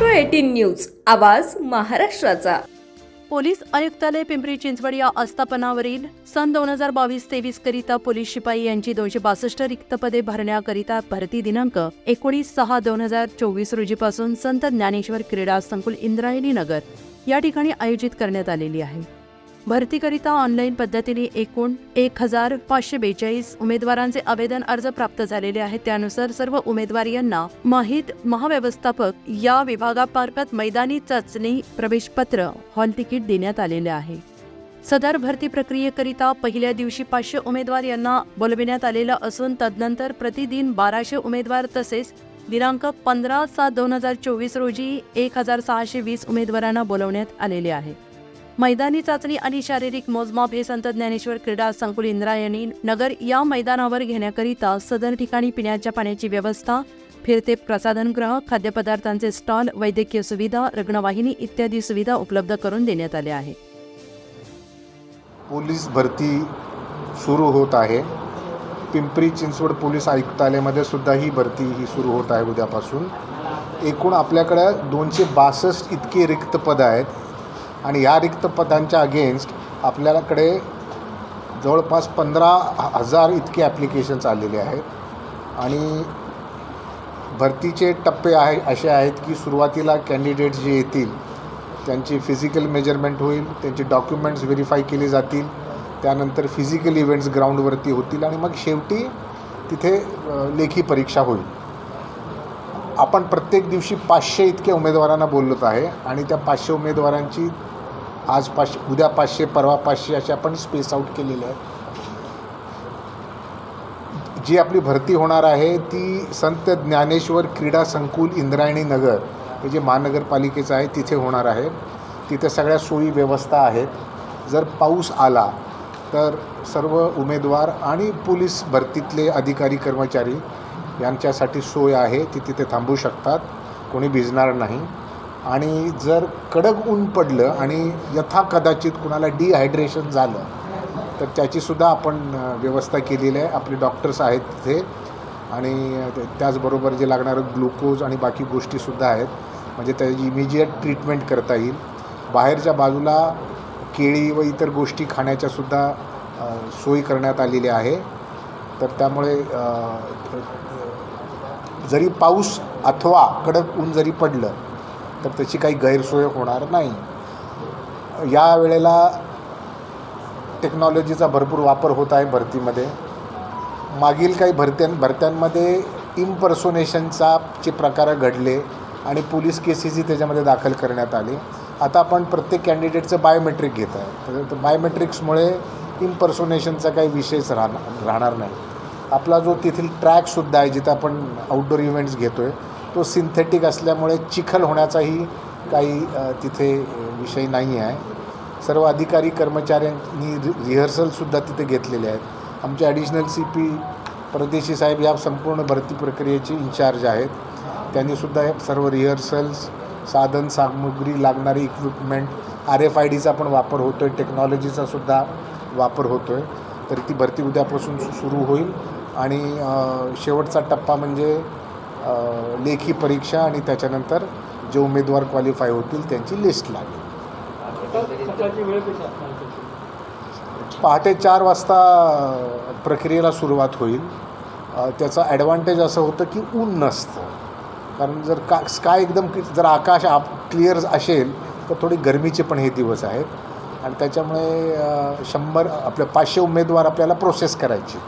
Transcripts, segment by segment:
News आवाज महाराष्ट्राचा. Police आयुक्तालय पिंपरी चिंचवड या आस्थापनावरील सन दोन हजार बावीस तेवीस करिता पोलीस शिपाई यांची दोनशे बासष्ट रिक्त पदे भरण्याकरिता भरती दिनांक एकोणीस सहा दोन हजार चोवीस रोजीपासून संत ज्ञानेश्वर क्रीडा संकुल इंद्रायणी नगर या ठिकाणी आयोजित करण्यात आलेली आहे. भरतीकरिता ऑनलाईन पद्धतीने एकूण एक हजार पाचशे बेचाळीस उमेदवारांचे आवेदन अर्ज प्राप्त झालेले आहेत. त्यानुसार सर्व उमेदवार यांना माहीत महाव्यवस्थापक या विभागामार्फत मैदानी चाचणी प्रवेशपत्र हॉल तिकीट देण्यात आलेले आहे. सदर भरती प्रक्रियेकरिता पहिल्या दिवशी पाचशे उमेदवार यांना बोलविण्यात आलेलं असून तदनंतर प्रतिदिन बाराशे उमेदवार तसेच दिनांक पंधरा सात दोन हजार चोवीस रोजी एक हजार सहाशे वीस उमेदवारांना बोलवण्यात आलेले आहे. मैदानी चाचणी आणि शारीरिक मोजमाप हे संत ज्ञानेश्वर क्रीडा संकुल इंद्रायणी नगर या मैदानावर घेण्याकरिता सदर ठिकाणी पिण्याच्या पाण्याची व्यवस्था फिरते प्रसाधनगृह खाद्यपदार्थांचे स्टॉल वैद्यकीय सुविधा रुग्णवाहिनी इत्यादी सुविधा उपलब्ध करून देण्यात आल्या आहे पोलीस भरती सुरू होत आहे. पिंपरी चिंचवड पोलीस आयुक्तालयामध्ये सुद्धा ही भरती ही सुरू होत आहे उद्यापासून. एकूण आपल्याकडं दोनशे बासष्ट इतकी रिक्त पद आहेत. आणि ह्या रिक्त पदांच्या अगेन्स्ट आपल्याकडे जवळपास पंधरा हजार इतके ॲप्लिकेशन्स आलेले आहेत. आणि भरतीचे टप्पे आहे असे आहेत की सुरुवातीला कॅन्डिडेट्स जे येतील त्यांची फिजिकल मेजरमेंट होईल त्यांचे डॉक्युमेंट्स व्हेरीफाय केले जातील त्यानंतर फिजिकल इव्हेंट्स ग्राउंडवरती होतील आणि मग शेवटी तिथे लेखी परीक्षा होईल. आपण प्रत्येक दिवशी पाचशे इतक्या उमेदवारांना बोलत आहे आणि त्या पाचशे उमेदवारांची आज पाचशे उद्या पाचशे परवा पाचशे असे आपण स्पेस आऊट केलेले आहे. जी आपली भरती होणार आहे ती संत ज्ञानेश्वर क्रीडा संकुल इंद्रायणी नगर हे जे महानगरपालिकेचं आहे तिथे होणार आहे. तिथे सगळ्या सोयी व्यवस्था आहेत. जर पाऊस आला तर सर्व उमेदवार आणि पोलीस भरतीतले अधिकारी कर्मचारी यांच्यासाठी सोय आहे ती तिथे थांबू शकतात. कोणी भिजणार नाही. आणि जर कडक ऊन पडलं आणि यथा कदाचित कुणाला डिहायड्रेशन झालं तर त्याचीसुद्धा आपण व्यवस्था केलेली आहे. आपले डॉक्टर्स आहेत तिथे. आणि त्याचबरोबर जे लागणारं ग्लुकोज आणि बाकी गोष्टीसुद्धा आहेत म्हणजे त्याची इमिजिएट ट्रीटमेंट करता येईल. बाहेरच्या बाजूला केळी व इतर गोष्टी खाण्याच्यासुद्धा सोय करण्यात आलेली आहे. तर त्यामुळे जरी पाऊस अथवा कडक ऊन जरी पडलं तर त्याची काही गैरसोय होणार नाही. या वेळेला टेक्नॉलॉजीचा भरपूर वापर होत आहे भरतीमध्ये. मागील काही भरत्यां भरत्यांमध्ये इम्पर्सोनेशनचा चे प्रकार घडले आणि पोलीस केसेसही त्याच्यामध्ये दाखल करण्यात आले. आता आपण प्रत्येक कॅन्डिडेटचं बायोमेट्रिक घेत आहे. तर बायोमेट्रिक्समुळे इम्पर्सोनेशनचा काही विषयच राहणार राहणार नाही. आपला जो तेथील ट्रॅकसुद्धा आहे जिथं आपण आउटडोर इव्हेंट्स घेतो आहे तो सिंथेटिक असल्यामुळे चिखल होण्याचाही काही तिथे विषय नाही आहे. सर्व अधिकारी कर्मचाऱ्यांनी रि रिहर्सलसुद्धा तिथे घेतलेले आहेत. आमचे ॲडिशनल सी पी परदेशी साहेब या संपूर्ण भरती प्रक्रियेचे इन्चार्ज आहेत. त्यांनीसुद्धा सर्व रिहर्सल्स साधन सामुग्री लागणारी इक्विपमेंट आर एफ आय डीचा पण वापर होतो आहे टेक्नॉलॉजीचा सुद्धा वापर होतो आहे तर ती भरती उद्यापासून सुरू होईल. आणि शेवटचा टप्पा म्हणजे लेखी परीक्षा आणि त्याच्यानंतर जे उमेदवार क्वालिफाय होतील त्यांची लिस्ट लागेल. पहाटे चार वाजता प्रक्रियेला सुरुवात होईल. त्याचं त्याचा ॲडव्हान्टेज असं होतं की ऊन नसतं. कारण जर का स्काय एकदम जर आकाश आप क्लिअर असेल तर थोडी गरमीचे पण हे दिवस आहेत. आणि त्याच्यामुळे शंभर आपल्या पाचशे उमेदवार आपल्याला प्रोसेस करायचे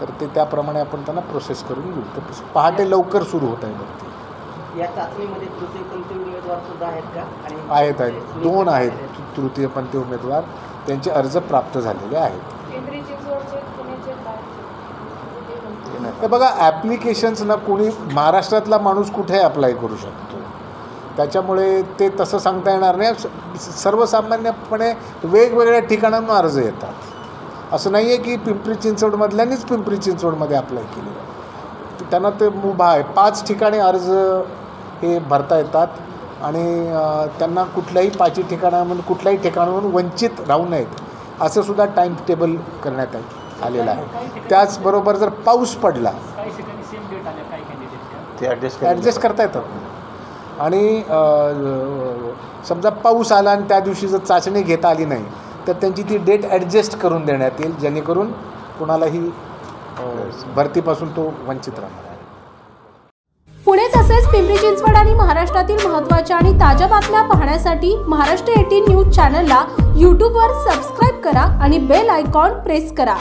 तर ते त्याप्रमाणे आपण त्यांना प्रोसेस करून घेऊ. तर पहाटे लवकर सुरू होत आहे भरती या चाचणीमध्ये उमेदवार सुद्धा आहेत का? आणि आहेत आहेत. दोन आहेत. तृ- तृतीयपंथी उमेदवार. त्यांचे अर्ज प्राप्त झालेले आहेत. हे बघा ॲप्लिकेशन्स ना कोणी महाराष्ट्रातला माणूस कुठे अप्लाय करू शकतो? त्याच्यामुळे ते तसं सांगता येणार नाही. सर्वसामान्यपणे वेगवेगळ्या ठिकाणांहून अर्ज येतात. असं नाही आहे की पिंपरी चिंचवडमधल्यांनीच पिंपरी चिंचवडमध्ये अप्लाय केले. त्यांना ते मुभा आहे. पाच ठिकाणी अर्ज हे भरता येतात आणि त्यांना कुठल्याही पाचही ठिकाणामधून कुठल्याही ठिकाणावरून वंचित राहू नयेत. असं सुद्धा टाईम टेबल करण्यात आलेलं आहे. त्याचबरोबर जर पाऊस पडला ते ॲडजस्ट ॲडजस्ट करता येतात. आणि समजा पाऊस आला आणि त्या दिवशी जर चाचणी घेता आली नाही तर त्यांची ती डेट ॲडजस्ट करून देण्यात येईल जेणेकरून कुणालाही भरतीपासून तो वंचित राहणार पुणे तसेच पिंपरी चिंचवड आणि महाराष्ट्रातील महत्त्वाच्या आणि ताज्या बातम्या पाहण्यासाठी महाराष्ट्र एटीन न्यूज चॅनलला यूट्यूबवर सबस्क्राईब करा आणि बेल आयकॉन प्रेस करा.